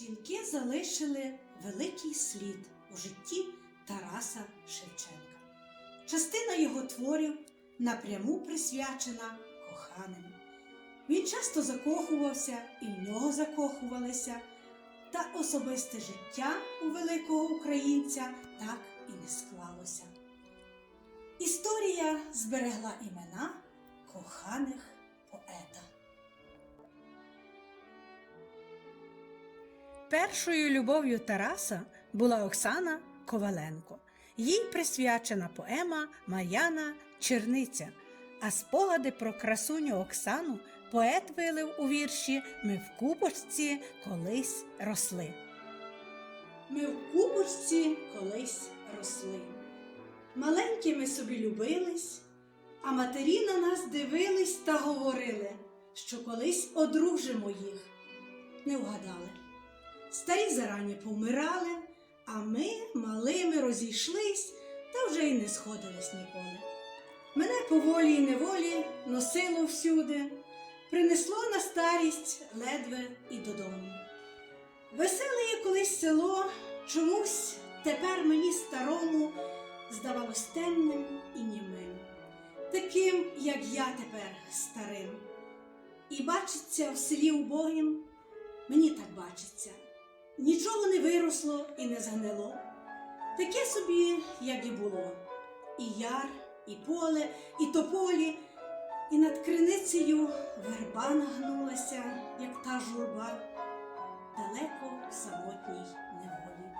Жінки залишили великий слід у житті Тараса Шевченка. Частина його творів напряму присвячена коханим. Він часто закохувався і в нього закохувалися, та особисте життя у великого українця так і не склалося. Історія зберегла імена коханих Першою любов'ю Тараса була Оксана Коваленко. Їй присвячена поема Мар'яна Черниця. А спогади про красуню Оксану поет вилив у вірші Ми в купочці колись росли. Ми в купочці колись росли. Маленькими собі любились, а матері на нас дивились та говорили, що колись одружимо їх. Не вгадали. Старі зарані помирали, а ми малими розійшлись та вже й не сходились ніколи. Мене поволі й неволі носило всюди, принесло на старість ледве і додому. Веселе є колись село, чомусь тепер мені старому здавалось темним і німим, таким, як я тепер старим. І бачиться в селі убогим, мені так бачиться. Нічого не виросло і не згнило. Таке собі, як і було. І яр, і поле, і тополі, і над криницею верба нагнулася, як та журба, далеко в самотній неволі.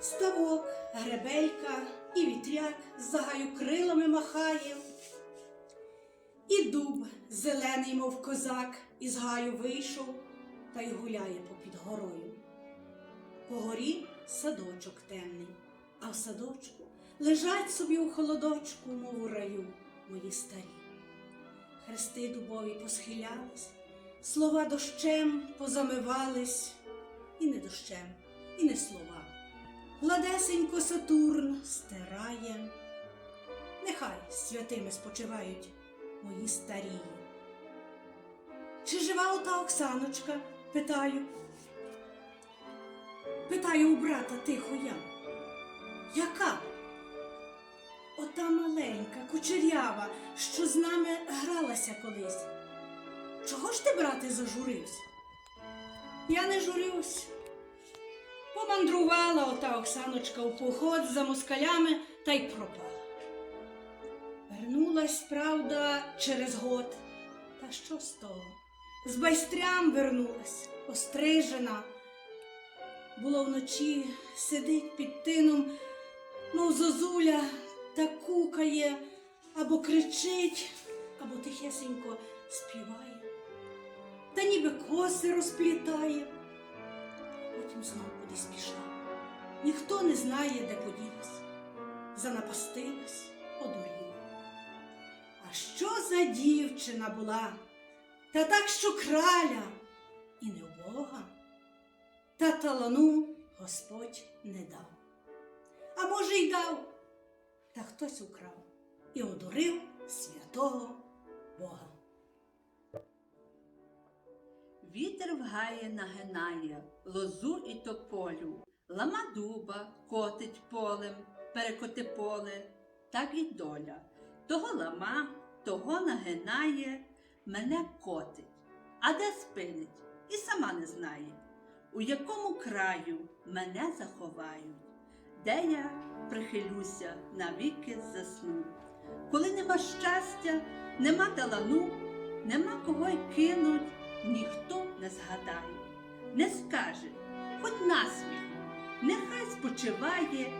Ставок, гребелька і вітряк з загаю крилами махає, і дуб зелений, мов козак, із гаю вийшов та й гуляє попід горою. По горі садочок темний, а в садочку лежать собі у холодочку, мов у раю, мої старі. Хрести дубові посхилялись, слова дощем позамивались, і не дощем, і не слова. Гладесенько Сатурн стирає. Нехай святими спочивають мої старі. Чи жива ота Оксаночка? питаю. Питаю у брата тихо я. Яка? Ота маленька, кучерява, що з нами гралася колись. Чого ж ти, брате, зажурився? Я не журюсь. Помандрувала ота Оксаночка у поход за москалями та й пропала. Вернулась, правда, через год. Та що з того? З байстрям вернулась, острижена. Було вночі, сидить під тином, мов зозуля, та кукає, або кричить, або тихесенько співає, та ніби коси розплітає. Потім знову кудись пішла. Ніхто не знає, де поділась, занапастилась, одуріла. А що за дівчина була? Та так, що краля і не вбога та талану Господь не дав. А може, й дав, та хтось украв і одурив святого Бога. Вітер в гаї нагинає лозу і тополю, лама дуба котить полем, перекоти поле, так і доля. Того лама, того нагинає, мене котить, а де спинить, і сама не знає, у якому краю мене заховають, де я прихилюся, навіки засну. Коли нема щастя, нема талану, нема кого й кинуть, ніхто не згадає, не скаже, хоч насміх, нехай спочиває,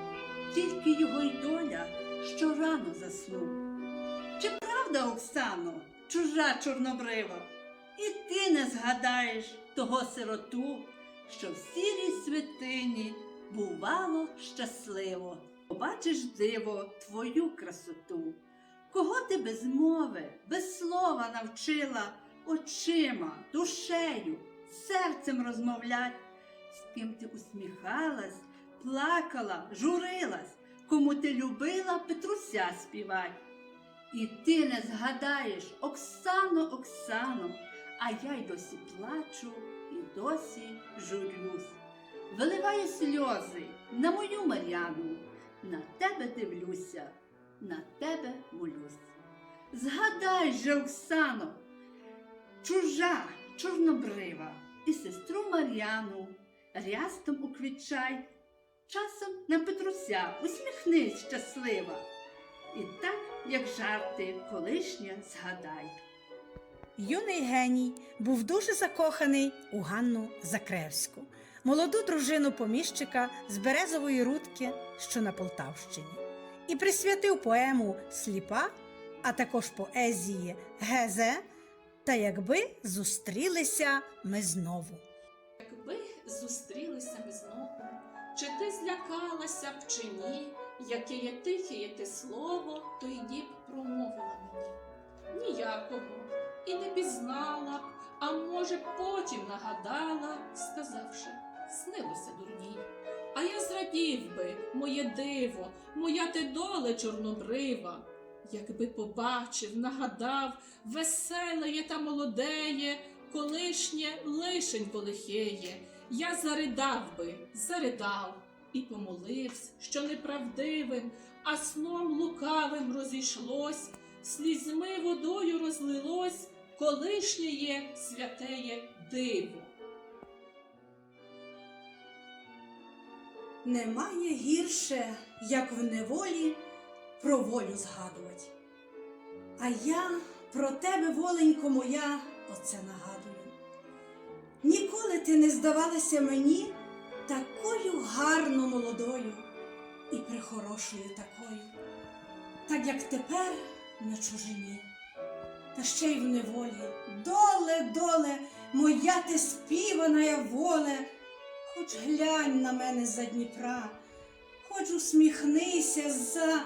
тільки його й доля, що рано заснув. Чи правда, Оксано, чужа чорнобрива, і ти не згадаєш того сироту, що в сірій святині бувало щасливо, побачиш диво твою красоту. Кого ти без мови, без слова навчила очима, душею, серцем розмовлять, з ким ти усміхалась, плакала, журилась, кому ти любила Петруся співать. І ти не згадаєш, Оксано, Оксано, а я й досі плачу досі журюсь. Виливаю сльози на мою Мар'яну, на тебе дивлюся, на тебе молюсь. Згадай же, Оксано, чужа, чорнобрива, і сестру Мар'яну рястом уквічай, часом на Петруся усміхнись щаслива. І так, як жарти, колишня згадай. Юний геній був дуже закоханий у Ганну Закревську, молоду дружину поміщика з Березової рудки, що на Полтавщині, і присвятив поему Сліпа, а також поезії Гезе та якби зустрілися ми знову. Якби зустрілися ми знову, чи ти злякалася б чи ні, яке є тихе те слово, то й діб промовила мені. Ніякого, і не пізнала б, а може, потім нагадала, сказавши, снилося дурній. А я зрадів би, моє диво, моя ти доле чорнобрива, якби побачив, нагадав, веселеє та молодеє, колишнє лишенько лихеє, я заридав би, заридав і помолився, що неправдивим, а сном лукавим розійшлось, слізьми водою розлилось, колишнє святеє диво. Немає гірше, як в неволі про волю згадувати. А я про тебе, воленько моя, оце нагадую. Ніколи ти не здавалася мені такою гарно молодою і прихорошою такою, так як тепер на чужині, та ще й в неволі. Доле, доле, моя ти співана воле, хоч глянь на мене за Дніпра, хоч усміхнися за.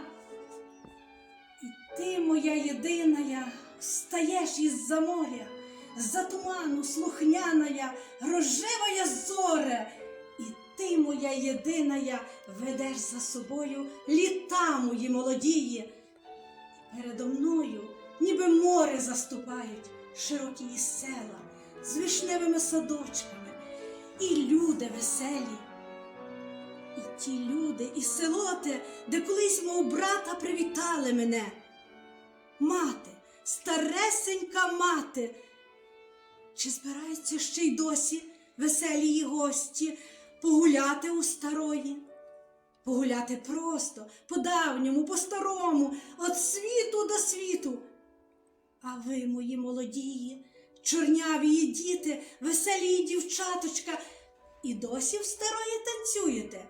І ти, моя єдиная, встаєш із-за моря, за туману слухняная, рожевая зоре, і ти, моя єдиная, ведеш за собою літа мої молодії. Передо мною, ніби море заступають широкі села з вишневими садочками і люди веселі. І ті люди, і село те, де колись мов брата привітали мене. Мати, старесенька мати. Чи збираються ще й досі веселі її гості погуляти у старої? Погуляти просто, по-давньому, по-старому, від світу до світу. А ви, мої молодії, чорняві діти, веселі дівчаточка, і досі в старої танцюєте.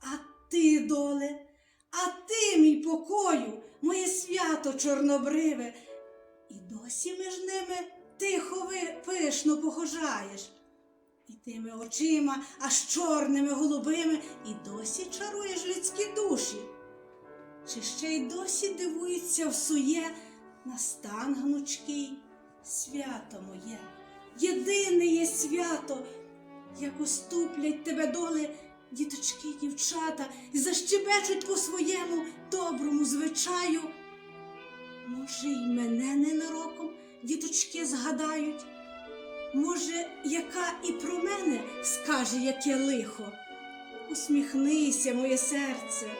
А ти, доле, а ти, мій покою, моє свято чорнобриве, і досі між ними тихо ви пишно похожаєш. І тими очима, аж чорними голубими, і досі чаруєш людські душі. Чи ще й досі дивується в сує на стан гнучкий? Свято моє, єдине є свято, як уступлять тебе доли діточки, дівчата, і защебечуть по своєму доброму звичаю. Може, й мене ненароком діточки згадають, може, яка і про мене скаже, яке лихо. Усміхнися, моє серце,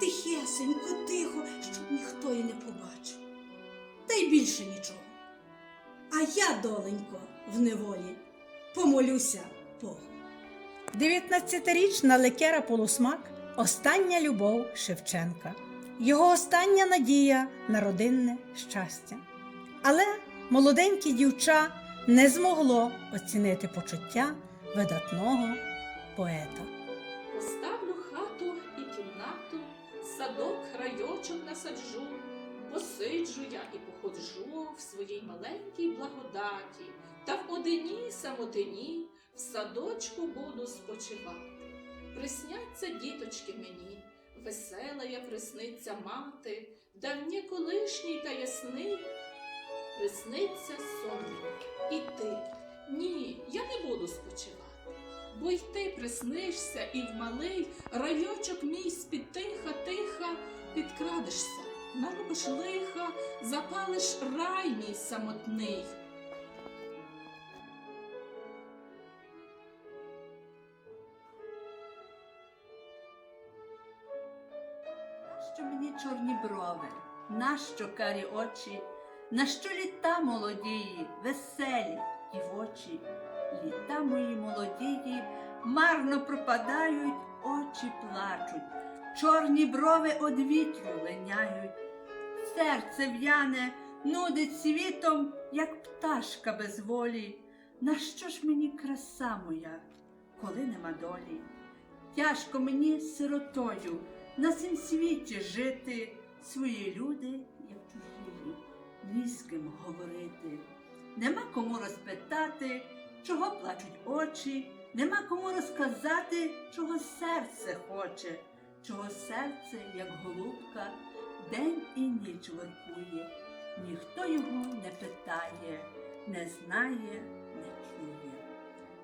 тихесенько, тихо, щоб ніхто й не побачив. Та й більше нічого. А я, доленько, в неволі, помолюся Богу. 19-річна лекера Полусмак остання любов Шевченка, його остання надія на родинне щастя. Але молоденьке дівча не змогло оцінити почуття видатного поета. Поставлю хату і кімнату, садок, райочок насаджу, посиджу я і походжу в своїй маленькій благодаті, та в одиній самотині в садочку буду спочивати. Присняться діточки мені, весела я присниться мати, давнє колишній та ясний, присниться сон. І ти, ні, я не буду спочивати. Бо й ти приснишся, і в малий райочок мій з-під тиха, тиха підкрадешся, наробиш лиха, запалиш рай мій самотний. Нащо мені чорні брови, нащо карі очі, нащо літа молодії, веселі дівочі, літа мої молодії, марно пропадають, очі плачуть, чорні брови од вітру линяють серце в'яне, нудить світом, як пташка без волі. На що ж мені краса моя, коли нема долі? Тяжко мені сиротою на цім світі жити, свої люди, як чужі, ні з ким говорити. Нема кому розпитати, чого плачуть очі, нема кому розказати, чого серце хоче, чого серце, як голубка, день і ніч воркує. Ніхто його не питає, не знає, не чує.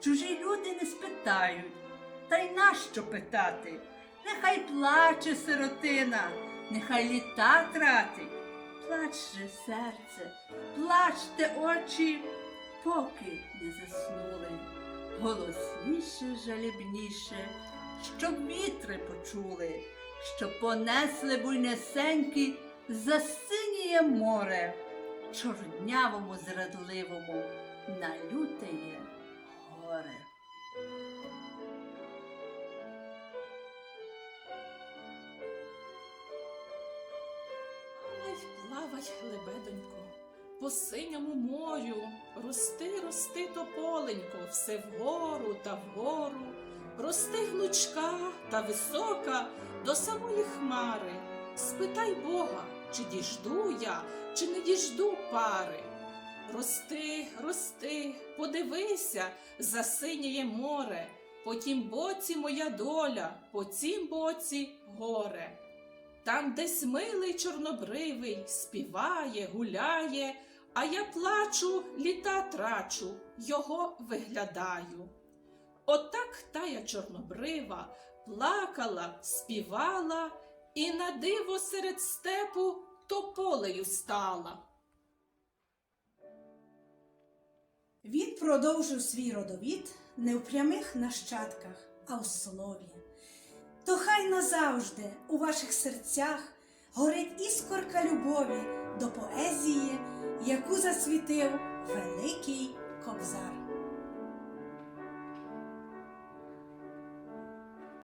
Чужі люди не спитають, та й нащо питати? Нехай плаче сиротина, нехай літа тратить. Плач же, серце, плачте очі, поки не заснули. Голосніше, жалібніше, щоб вітри почули, щоб понесли буйнесенькі за синіє море, чорнявому зрадливому на лютеє горе. Плавай, плавай, лебедонько, по синьому морю, рости, рости тополенько, все вгору та вгору, рости гнучка та висока до самої хмари. Спитай Бога, чи діжду я, чи не діжду пари. Рости, рости, подивися, за синє море, по тім боці моя доля, по цім боці горе. Там десь милий чорнобривий співає, гуляє, а я плачу, літа трачу, його виглядаю. Отак тая чорнобрива плакала, співала, і на диво серед степу тополею стала. Він продовжив свій родовід не в прямих нащадках, а у слові. То хай назавжди у ваших серцях горить іскорка любові до поезії, яку засвітив великий кобзар.